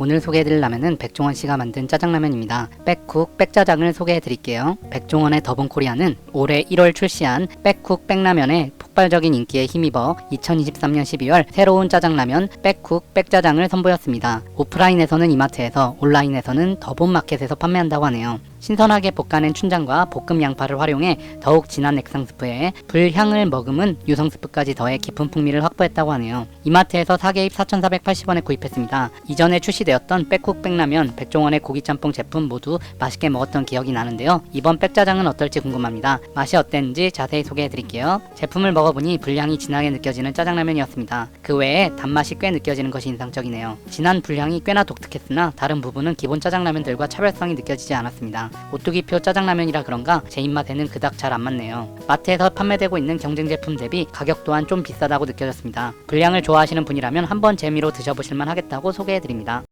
오늘 소개해드릴 라면은 백종원 씨가 만든 짜장라면입니다. 백쿡 백짜장을 소개해드릴게요. 백종원의 더본 코리아는 올해 1월 출시한 백쿡 백라면의 폭발적인 인기에 힘입어 2023년 12월 새로운 짜장라면 백쿡 백짜장을 선보였습니다. 오프라인에서는 이마트에서 온라인에서는 더본 마켓에서 판매한다고 하네요. 신선하게 볶아낸 춘장과 볶음 양파를 활용해 더욱 진한 액상 스프에 불향을 머금은 유성 스프까지 더해 깊은 풍미를 확보했다고 하네요. 이마트에서 4개입 4,480원에 구입했습니다. 이전에 출시되었던 백쿡 백라면, 백종원의 고기짬뽕 제품 모두 맛있게 먹었던 기억이 나는데요. 이번 백짜장은 어떨지 궁금합니다. 맛이 어땠는지 자세히 소개해드릴게요. 제품을 먹어보니 불향이 진하게 느껴지는 짜장라면이었습니다. 그 외에 단맛이 꽤 느껴지는 것이 인상적이네요. 진한 불향이 꽤나 독특했으나 다른 부분은 기본 짜장라면들과 차별성이 느껴지지 않았습니다. 오뚜기표 짜장라면이라 그런가 제 입맛에는 그닥 잘 안 맞네요. 마트에서 판매되고 있는 경쟁 제품 대비 가격 또한 좀 비싸다고 느껴졌습니다. 불량을 좋아하시는 분이라면 한번 재미로 드셔보실만 하겠다고 소개해드립니다.